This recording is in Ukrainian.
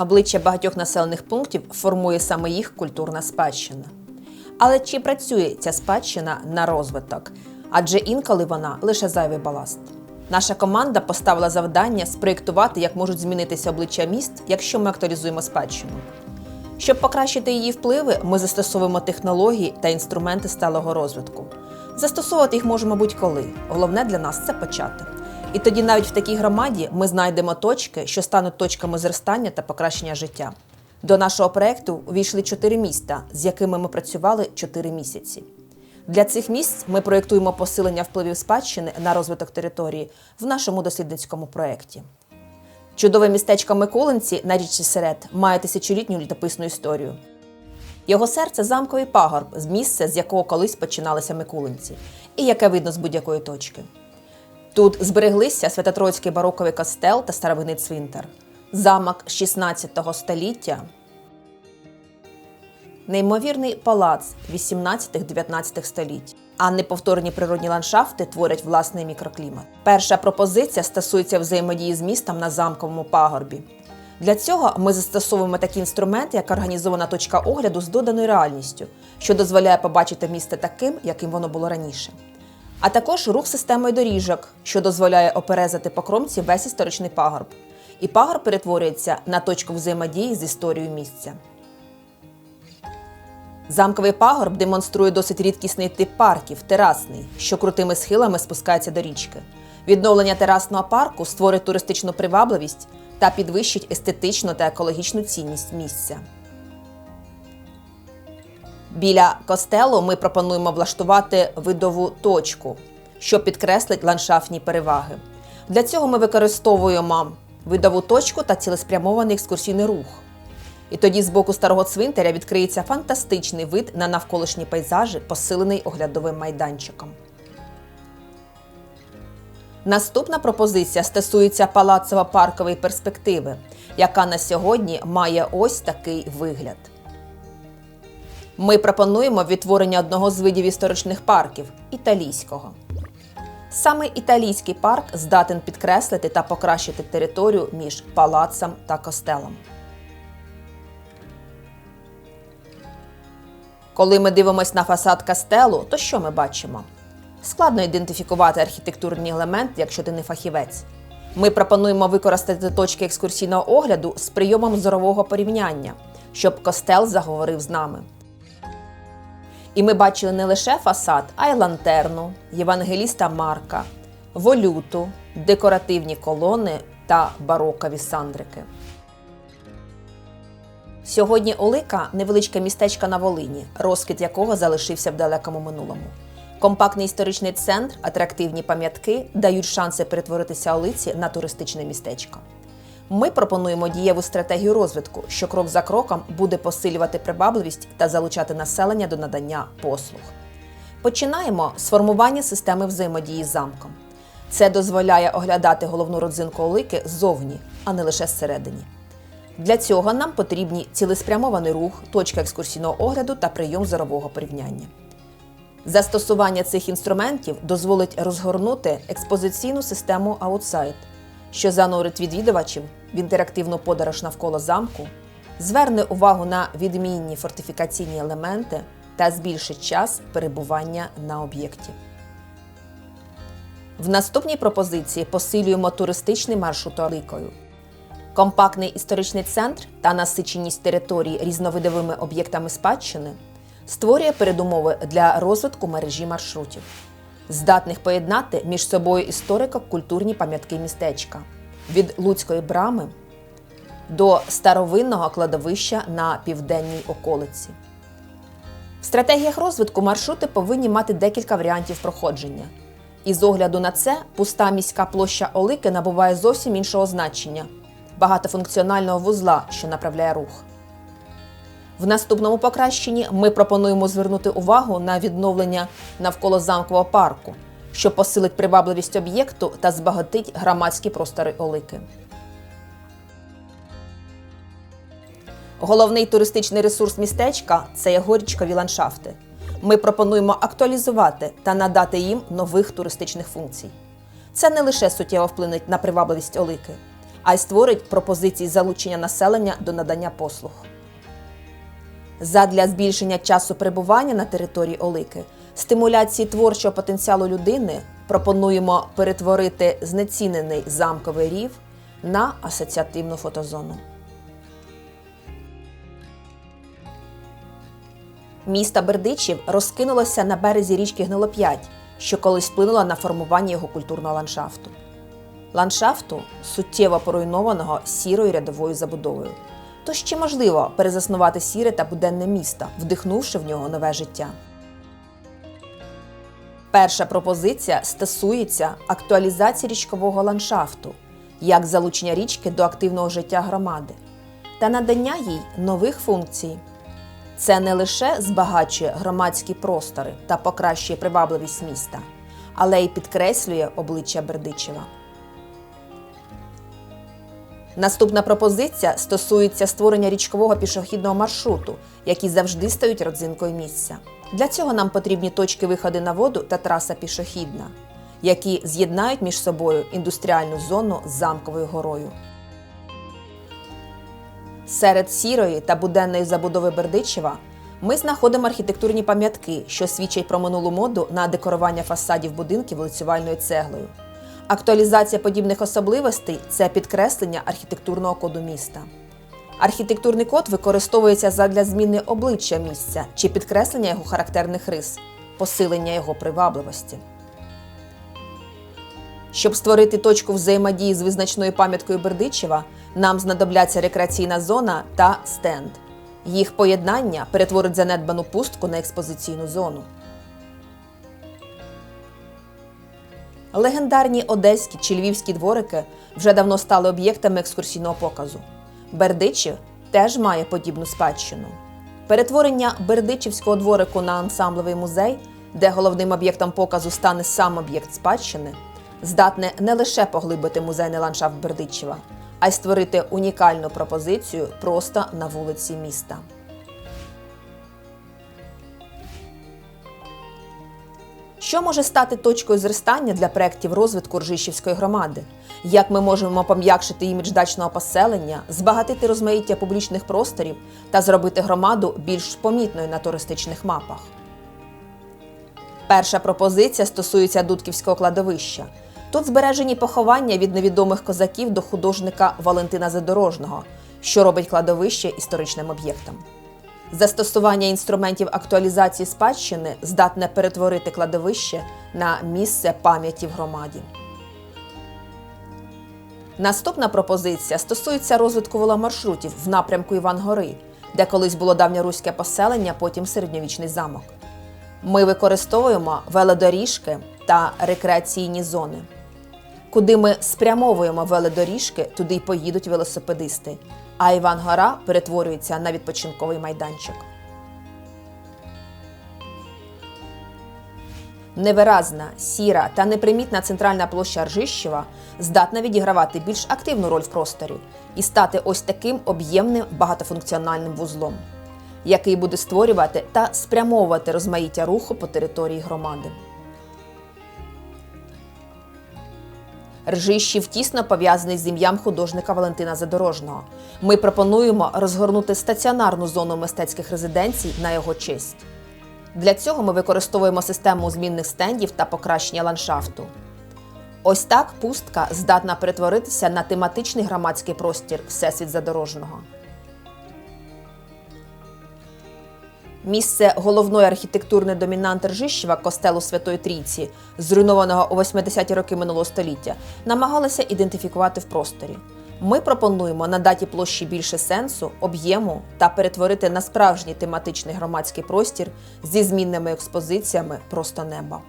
Обличчя багатьох населених пунктів формує саме їх культурна спадщина. Але чи працює ця спадщина на розвиток? Адже інколи вона лише зайвий баласт. Наша команда поставила завдання спроєктувати, як можуть змінитися обличчя міст, якщо ми актуалізуємо спадщину. Щоб покращити її впливи, ми застосовуємо технології та інструменти сталого розвитку. Застосовувати їх можемо будь-коли. Головне для нас це почати. І тоді навіть в такій громаді ми знайдемо точки, що стануть точками зростання та покращення життя. До нашого проєкту увійшли чотири міста, з якими ми працювали чотири місяці. Для цих місць ми проєктуємо посилення впливів спадщини на розвиток території в нашому дослідницькому проєкті. Чудове містечко Миколинці на річці Серед має тисячолітню літописну історію. Його серце замковий пагорб, з місця, з якого колись починалися Микулинці, і яке видно з будь-якої точки. Тут збереглися Святотроїцький бароковий костел та старовинний цвинтар, замок 16 століття, неймовірний палац 18-19 століть. А неповторні природні ландшафти творять власний мікроклімат. Перша пропозиція стосується взаємодії з містом на замковому пагорбі. Для цього ми застосовуємо такий інструмент, як організована точка огляду з доданою реальністю, що дозволяє побачити місто таким, яким воно було раніше. А також рух системою доріжок, що дозволяє оперезати по кромці весь історичний пагорб. І пагорб перетворюється на точку взаємодії з історією місця. Замковий пагорб демонструє досить рідкісний тип парків терасний, що крутими схилами спускається до річки. Відновлення терасного парку створить туристичну привабливість та підвищить естетичну та екологічну цінність місця. Біля костелу ми пропонуємо влаштувати видову точку, що підкреслить ландшафтні переваги. Для цього ми використовуємо видову точку та цілеспрямований екскурсійний рух. І тоді з боку старого цвинтаря відкриється фантастичний вид на навколишні пейзажі, посилений оглядовим майданчиком. Наступна пропозиція стосується палацово-паркової перспективи, яка на сьогодні має ось такий вигляд. Ми пропонуємо відтворення одного з видів історичних парків італійського. Саме італійський парк здатен підкреслити та покращити територію між палацом та костелом. Коли ми дивимося на фасад кастелу, то що ми бачимо? Складно ідентифікувати архітектурні елементи, якщо ти не фахівець. Ми пропонуємо використати точки екскурсійного огляду з прийомом зорового порівняння, щоб костел заговорив з нами. І ми бачили не лише фасад, а й лантерну, євангеліста Марка, волюту, декоративні колони та барокові сандрики. Сьогодні Олика невеличке містечко на Волині, розквіт якого залишився в далекому минулому. Компактний історичний центр, атрактивні пам'ятки дають шанси перетворитися Олиці на туристичне містечко. Ми пропонуємо дієву стратегію розвитку, що крок за кроком буде посилювати привабливість та залучати населення до надання послуг. Починаємо з формування системи взаємодії з замком. Це дозволяє оглядати головну родзинку Олики ззовні, а не лише зсередині. Для цього нам потрібні цілеспрямований рух, точка екскурсійного огляду та прийом зорового порівняння. Застосування цих інструментів дозволить розгорнути експозиційну систему аутсайд, що занурить відвідувачів в інтерактивну подорож навколо замку, зверне увагу на відмінні фортифікаційні елементи та збільшить час перебування на об'єкті. В наступній пропозиції посилюємо туристичний маршрут Оликою. Компактний історичний центр та насиченість території різновидовими об'єктами спадщини створює передумови для розвитку мережі маршрутів, здатних поєднати між собою історико-культурні пам'ятки містечка від Луцької брами до старовинного кладовища на південній околиці. В стратегіях розвитку маршрути повинні мати декілька варіантів проходження. І з огляду на це пуста міська площа Олики набуває зовсім іншого значення багатофункціонального вузла, що направляє рух. В наступному покращенні ми пропонуємо звернути увагу на відновлення навколо замкового парку, що посилить привабливість об'єкту та збагатить громадські простори Олики. Головний туристичний ресурс містечка це його річкові ландшафти. Ми пропонуємо актуалізувати та надати їм нових туристичних функцій. Це не лише суттєво вплине на привабливість Олики, а й створить пропозиції залучення населення до надання послуг. Задля збільшення часу перебування на території Олики, стимуляції творчого потенціалу людини пропонуємо перетворити знецінений замковий рів на асоціативну фотозону. Місто Бердичів розкинулося на березі річки Гнилоп'ять, що колись вплинула на формування його культурного ландшафту. Ландшафту суттєво поруйнованого сірою рядовою забудовою. Тож чи можливо перезаснувати сіре та буденне місто, вдихнувши в нього нове життя? Перша пропозиція стосується актуалізації річкового ландшафту, як залучення річки до активного життя громади та надання їй нових функцій. Це не лише збагачує громадські простори та покращує привабливість міста, але й підкреслює обличчя Бердичева. Наступна пропозиція стосується створення річкового пішохідного маршруту, які завжди стають родзинкою місця. Для цього нам потрібні точки виходу на воду та траса пішохідна, які з'єднають між собою індустріальну зону з замковою горою. Серед сірої та буденної забудови Бердичева ми знаходимо архітектурні пам'ятки, що свідчать про минулу моду на декорування фасадів будинків лицювальною цеглою. Актуалізація подібних особливостей це підкреслення архітектурного коду міста. Архітектурний код використовується задля зміни обличчя місця чи підкреслення його характерних рис, посилення його привабливості. Щоб створити точку взаємодії з визначною пам'яткою Бердичева, нам знадобляться рекреаційна зона та стенд. Їх поєднання перетворить занедбану пустку на експозиційну зону. Легендарні одеські чи львівські дворики вже давно стали об'єктами екскурсійного показу. Бердичів теж має подібну спадщину. Перетворення Бердичівського дворику на ансамблевий музей, де головним об'єктом показу стане сам об'єкт спадщини, здатне не лише поглибити музейний ландшафт Бердичева, а й створити унікальну пропозицію просто на вулиці міста. Що може стати точкою зростання для проєктів розвитку Ржищівської громади? Як ми можемо пом'якшити імідж дачного поселення, збагатити розмаїття публічних просторів та зробити громаду більш помітною на туристичних мапах? Перша пропозиція стосується Дудківського кладовища. Тут збережені поховання від невідомих козаків до художника Валентина Задорожного, що робить кладовище історичним об'єктом. Застосування інструментів актуалізації спадщини здатне перетворити кладовище на місце пам'яті в громаді. Наступна пропозиція стосується розвитку веломаршрутів в напрямку Івангори, де колись було давньоруське поселення, потім середньовічний замок. Ми використовуємо велодоріжки та рекреаційні зони. Куди ми спрямовуємо велодоріжки, туди й поїдуть велосипедисти, а Івангора перетворюється на відпочинковий майданчик. Невиразна, сіра та непримітна центральна площа Ржищева здатна відігравати більш активну роль в просторі і стати ось таким об'ємним багатофункціональним вузлом, який буде створювати та спрямовувати розмаїття руху по території громади. Ржищів тісно пов'язаний з ім'ям художника Валентина Задорожного. Ми пропонуємо розгорнути стаціонарну зону мистецьких резиденцій на його честь. Для цього ми використовуємо систему змінних стендів та покращення ландшафту. Ось так пустка здатна перетворитися на тематичний громадський простір Всесвіт Задорожного. Місце головної архітектурної домінанти Ржищева костелу Святої Трійці, зруйнованого у 80-ті роки минулого століття, намагалися ідентифікувати в просторі. Ми пропонуємо надати площі більше сенсу, об'єму та перетворити на справжній тематичний громадський простір зі змінними експозиціями просто неба.